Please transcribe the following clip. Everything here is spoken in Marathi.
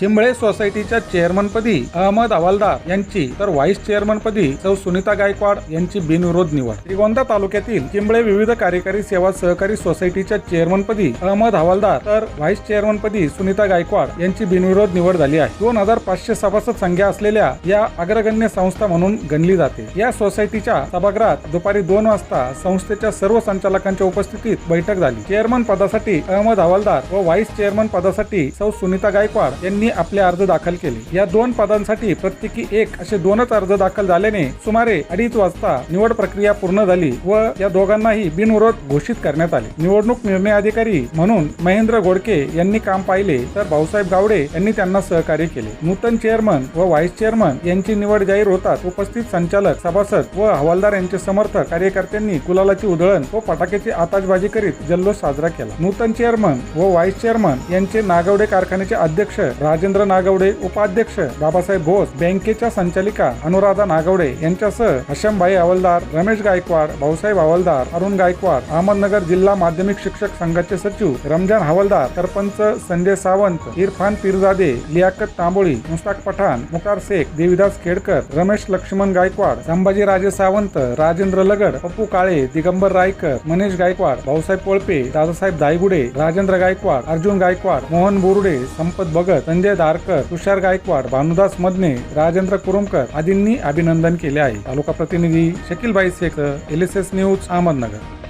चिंबळे सोसायटीच्या चेअरमनपदी अहमद हवालदार यांची तर व्हाईस चेअरमनपदी सौ सुनीता गायकवाड यांची बिनविरोध निवड. श्रीगोंदा तालुक्यातील चिंबळे विविध कार्यकारी सेवा सहकारी सोसायटीच्या चेअरमनपदी अहमद हवालदार तर व्हाईस चेअरमनपदी सुनीता गायकवाड यांची बिनविरोध निवड झाली आहे. दोन हजार पाचशे सभासद संख्या असलेल्या या अग्रगण्य संस्था म्हणून गणली जाते. या सोसायटीच्या सभागृहात दुपारी दोन वाजता संस्थेच्या सर्व संचालकांच्या उपस्थितीत बैठक झाली. चेअरमन पदासाठी अहमद हवालदार व व्हाईस चेअरमन पदासाठी सौ सुनीता गायकवाड यांनी आपले अर्ज दाखल केले. या दोन पदांसाठी प्रत्येकी एक असे दोनच अर्ज दाखल झाल्याने सुमारे अडीच वाजता निवड प्रक्रिया पूर्ण झाली व या दोघांनाही बिनविरोध घोषित करण्यात आले. निवडणूक निर्णय अधिकारी म्हणून महेंद्र गोडके यांनी काम पाहिले तर भाऊसाहेब गावडे यांनी त्यांना सहकार्य केले. नूतन चेअरमन व व्हाईस चेअरमन यांची निवड जाहीर होताच उपस्थित संचालक सभासद व हवालदार यांचे समर्थक कार्यकर्त्यांनी गुलालाची उधळण व फटाक्याची आताशबाजी करीत जल्लोष साजरा केला. नूतन चेअरमन व व्हाईस चेअरमन यांचे नागवडे कारखान्याचे अध्यक्ष राजेंद्र नागवडे उपाध्यक्ष बाबासाहेब घोष बँकेच्या संचालिका अनुराधा नागवडे यांच्यासह हशमभाई हवालदार रमेश गायकवाड भाऊसाहेब हवालदार अरुण गायकवाड अहमदनगर जिल्हा माध्यमिक शिक्षक संघाचे सचिव रमजान हवालदार सरपंच संजय सावंत इरफान पिरजादे लियाकत तांबोळी मुस्ताक पठाण मुकार शेख देविदास खेडकर रमेश लक्ष्मण गायकवाड संभाजी राजे सावंत राजेंद्र लगड पप्पू काळे दिगंबर रायकर मनीष गायकवाड भाऊसाहेब कोळपे दादासाहेब दायगुडे राजेंद्र गायकवाड अर्जुन गायकवाड मोहन बोरुडे संपत भगत संजय धारकर तुषार गायकवाड भानुदास मदने राजेंद्र कुरुमकर आदींनी अभिनंदन केले आहे. तालुका प्रतिनिधी Shakilbai Shaikh L S S news Ahmednagar.